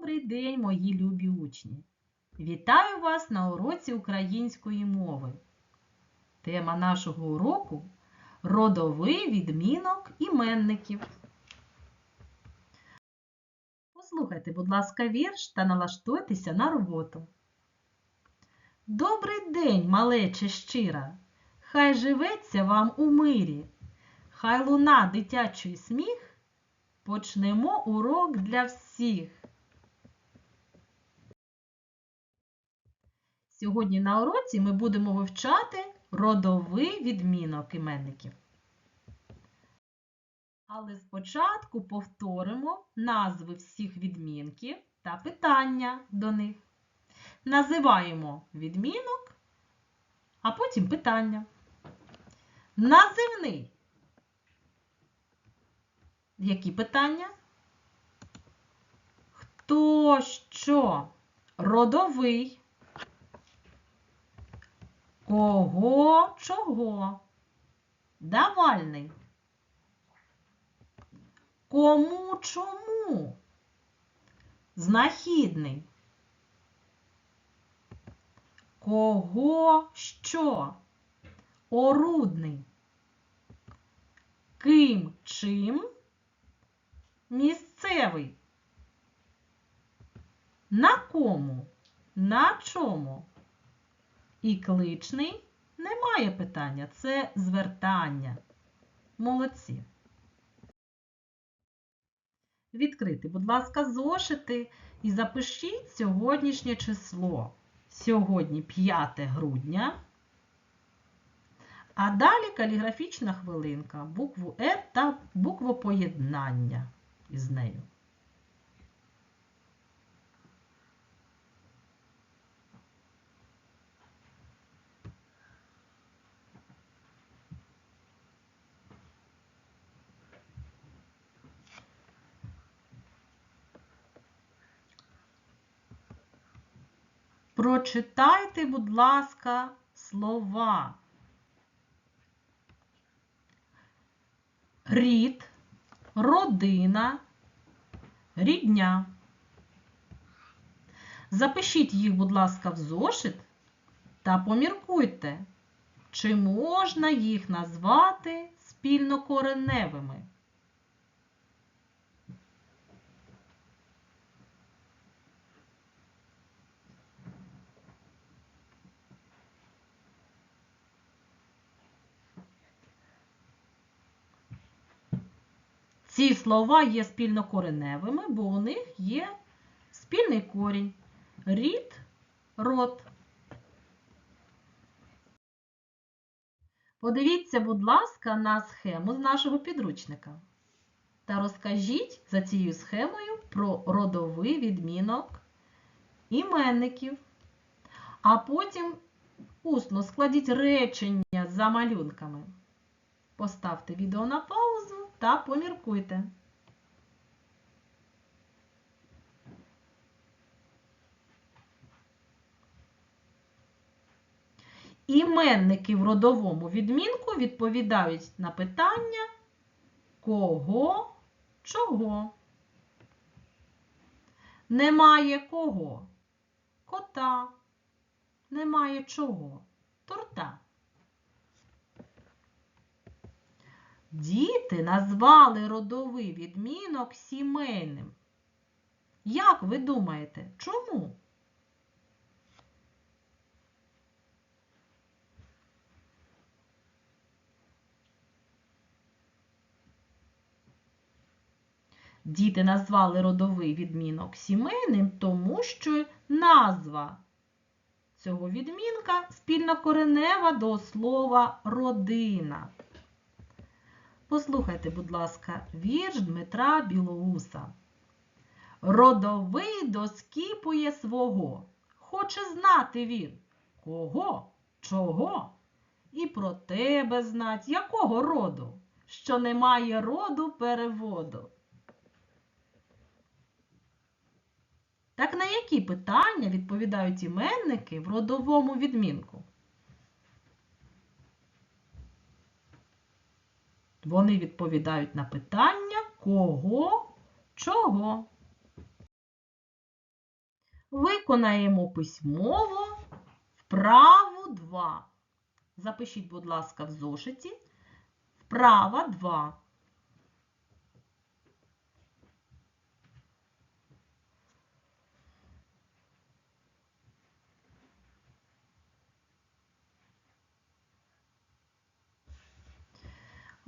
Добрий день, мої любі учні! Вітаю вас на уроці української мови. Тема нашого уроку родовий відмінок іменників. Послухайте, будь ласка, вірш та налаштуйтеся на роботу. Добрий день, малече щира! Хай живеться вам у мирі, хай луна дитячий сміх. Почнемо урок для всіх. Сьогодні на уроці ми будемо вивчати родовий відмінок іменників. Але спочатку повторимо назви всіх відмінків та питання до них. Називаємо відмінок, а потім питання. Називний. Які питання? Хто що? Родовий? Кого чого? Давальний. Кому чому? Знахідний. Кого що? Орудний. Ким чим? Місцевий. На кому? На чому? І кличний немає питання, це звертання. Молодці. Відкрити, будь ласка, зошити і запишіть сьогоднішнє число. Сьогодні 5 грудня. А далі каліграфічна хвилинка, букву Е та буквопоєднання із нею. Прочитайте, будь ласка, слова. Рід, родина, рідня. Запишіть їх, будь ласка, в зошит та поміркуйте, чи можна їх назвати спільнокореневими. Ці слова є спільнокореневими, бо у них є спільний корінь. Рід, род. Подивіться, будь ласка, на схему з нашого підручника. Та розкажіть за цією схемою про родовий відмінок іменників. А потім усно складіть речення за малюнками. Поставте відео на паузу та поміркуйте. Іменники в родовому відмінку відповідають на питання кого, чого. Немає кого? Кота. Немає чого? Торта. Діти назвали родовий відмінок сімейним. Як ви думаєте, чому? Діти назвали родовий відмінок сімейним, тому що назва цього відмінка спільнокоренева до слова родина. Послухайте, будь ласка, вірш Дмитра Білоуса. Родовий доскіпує свого. Хоче знати він, кого, чого, і про тебе знать, якого роду, що немає роду переводу. Так на які питання відповідають іменники в родовому відмінку? Вони відповідають на питання кого, чого. Виконаємо письмово вправу 2. Запишіть, будь ласка, в зошиті. Вправа 2.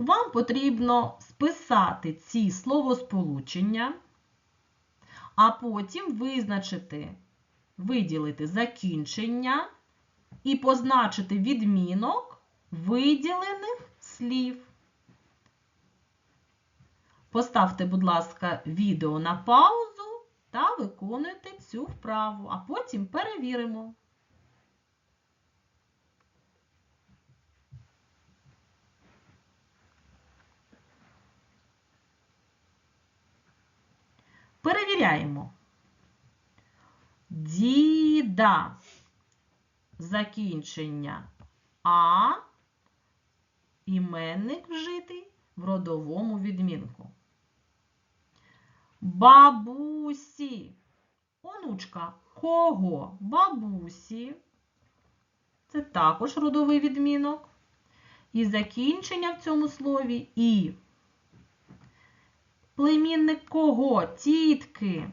Вам потрібно списати ці словосполучення, а потім визначити, виділити закінчення і позначити відмінок виділених слів. Поставте, будь ласка, відео на паузу та виконуйте цю вправу, а потім перевіримо. Перевіряємо. Діда. Закінчення А. Іменник вжитий в родовому відмінку. Бабусі. Онучка кого? Бабусі. Це також родовий відмінок. І закінчення в цьому слові і. Племінник кого? Тітки.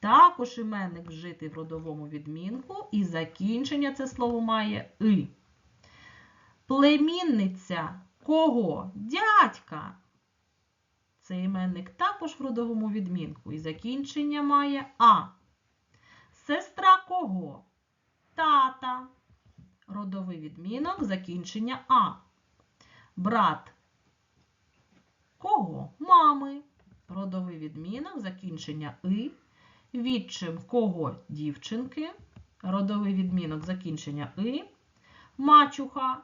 Також іменник вжитий в родовому відмінку, і закінчення це слово має и. Племінниця кого? Дядька. Це іменник також в родовому відмінку, і закінчення має а. Сестра кого? Тата. Родовий відмінок, закінчення а. Брат Кого? Мами. Родовий відмінок, закінчення и. Відчим кого дівчинки. Родовий відмінок, закінчення и. Мачуха.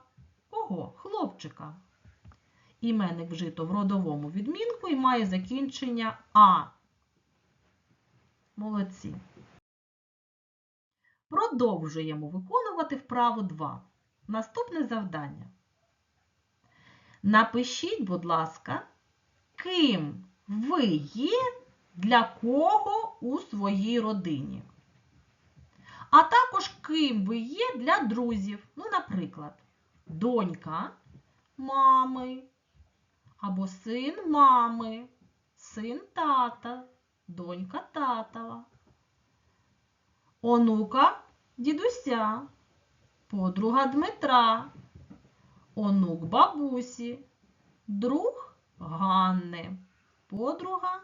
Кого? Хлопчика. Іменник вжито в родовому відмінку і має закінчення А. Молодці. Продовжуємо виконувати вправу 2. Наступне завдання. Напишіть, будь ласка, ким ви є для кого у своїй родині. А також ким ви є для друзів. Ну, наприклад, донька мами або син мами, син тата, донька татова, онука дідуся, подруга Дмитра, онук бабусі, друг Ганни, подруга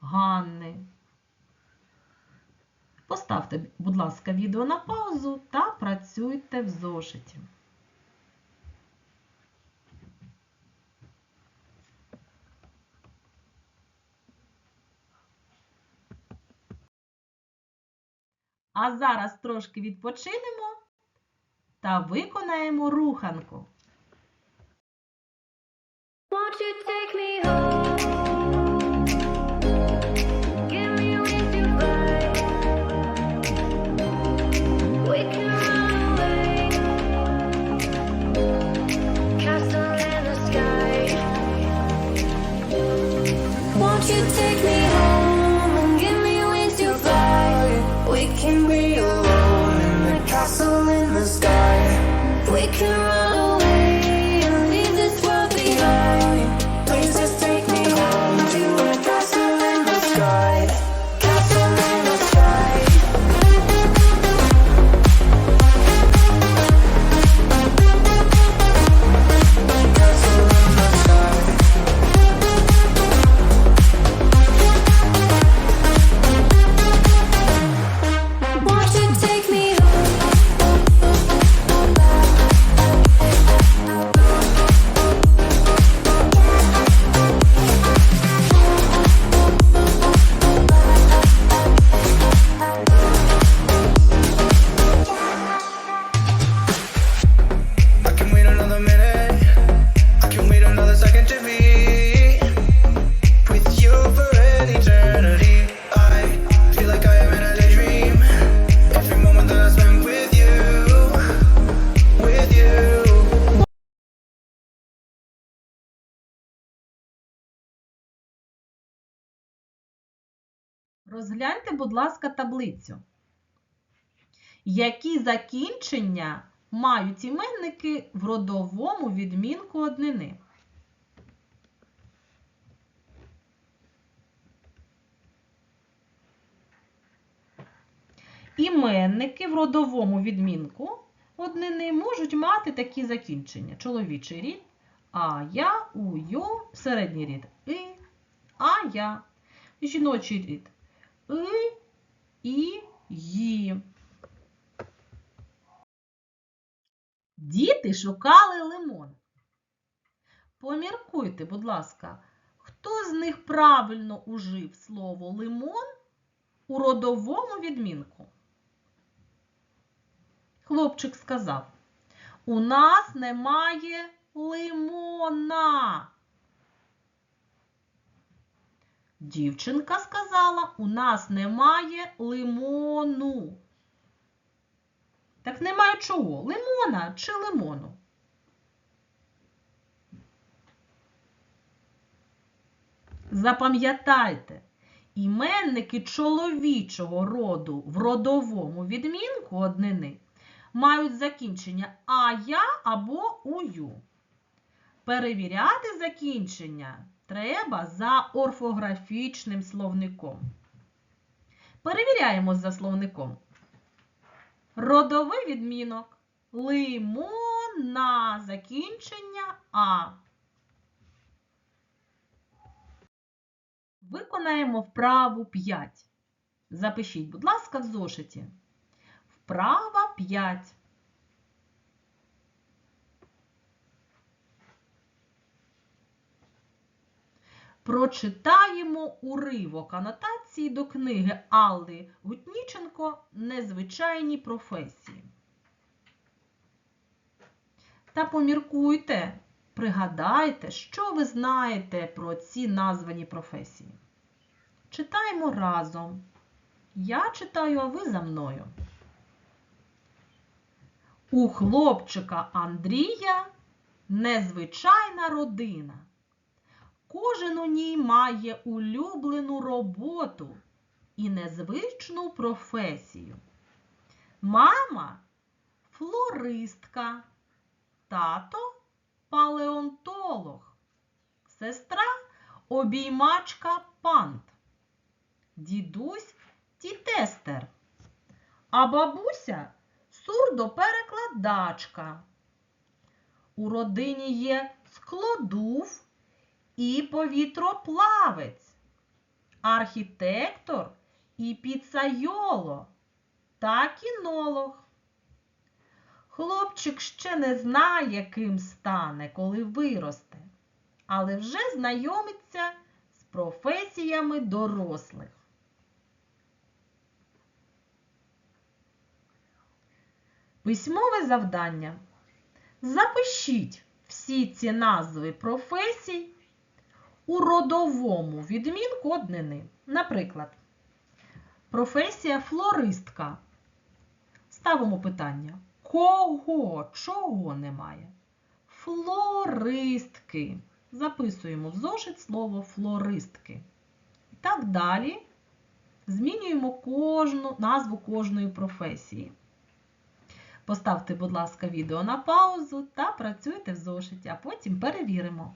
Ганни. Поставте, будь ласка, відео на паузу та працюйте в зошиті. А зараз трошки відпочинемо та виконаємо руханку. Won't you take me home? Розгляньте, будь ласка, таблицю. Які закінчення мають іменники в родовому відмінку однини? Іменники в родовому відмінку однини можуть мати такі закінчення. Чоловічий рід а, я, у, ю, середній рід и, а, я. Жіночий рід и, і, ї. Діти шукали лимон. Поміркуйте, будь ласка, хто з них правильно ужив слово лимон у родовому відмінку? Хлопчик сказав: У нас немає лимона. Дівчинка сказала, у нас немає лимону. Так немає чого? Лимона чи лимону? Запам'ятайте, іменники чоловічого роду в родовому відмінку однини мають закінчення ая або ую. Перевіряти закінчення треба за орфографічним словником. Перевіряємо за словником. Родовий відмінок. Лимона. Закінчення А. Виконаємо вправу 5. Запишіть, будь ласка, в зошиті. Вправа 5. Прочитаємо уривок анотації до книги Алли Гутніченко Незвичайні професії. Та поміркуйте, пригадайте, що ви знаєте про ці названі професії. Читаємо разом. Я читаю, а ви за мною. У хлопчика Андрія незвичайна родина. Кожен у ній має улюблену роботу і незвичну професію. Мама флористка, тато палеонтолог, сестра обіймачка пант, дідусь тітестер, а бабуся сурдоперекладачка. У родині є склодув і повітроплавець, архітектор і піцайоло та кінолог. Хлопчик ще не знає, ким стане, коли виросте, але вже знайомиться з професіями дорослих. Письмове завдання. Запишіть всі ці назви професій у родовому відмінку однини. Наприклад, професія флористка. Ставимо питання. Кого, чого немає? Флористки. Записуємо в зошит слово флористки. І так далі змінюємо кожну, назву кожної професії. Поставте, будь ласка, відео на паузу та працюйте в зошиті, а потім перевіримо.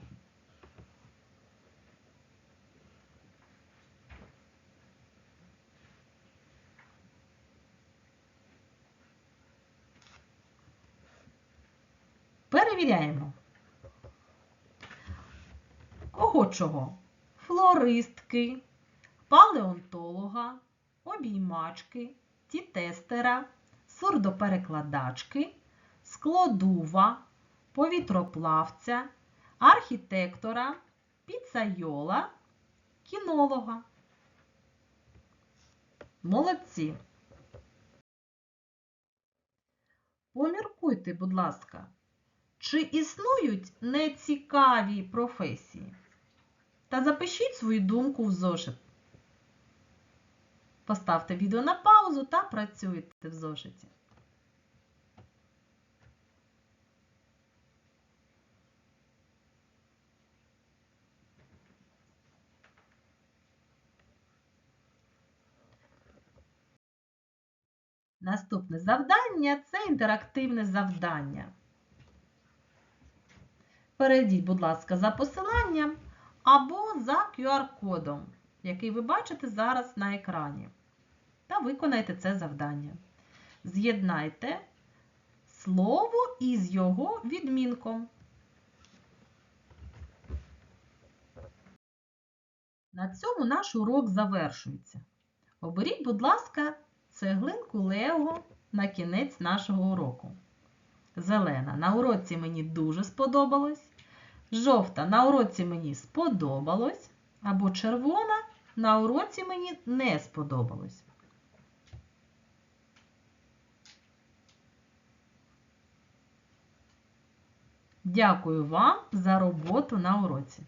Перевіряємо. Кого чого? Флористки, палеонтолога, обіймачки, тітестера, сурдоперекладачки, склодува, повітроплавця, архітектора, піцайола, кінолога. Молодці. Поміркуйте, будь ласка, чи існують нецікаві професії? Та запишіть свою думку в зошит. Поставте відео на паузу та працюйте в зошиті. Наступне завдання це інтерактивне завдання. Перейдіть, будь ласка, за посиланням або за QR-кодом, який ви бачите зараз на екрані. Та виконайте це завдання. З'єднайте слово із його відмінком. На цьому наш урок завершується. Оберіть, будь ласка, цеглинку Лего на кінець нашого уроку. Зелена на уроці мені дуже сподобалось. Жовта на уроці мені сподобалось. Або червона на уроці мені не сподобалось. Дякую вам за роботу на уроці.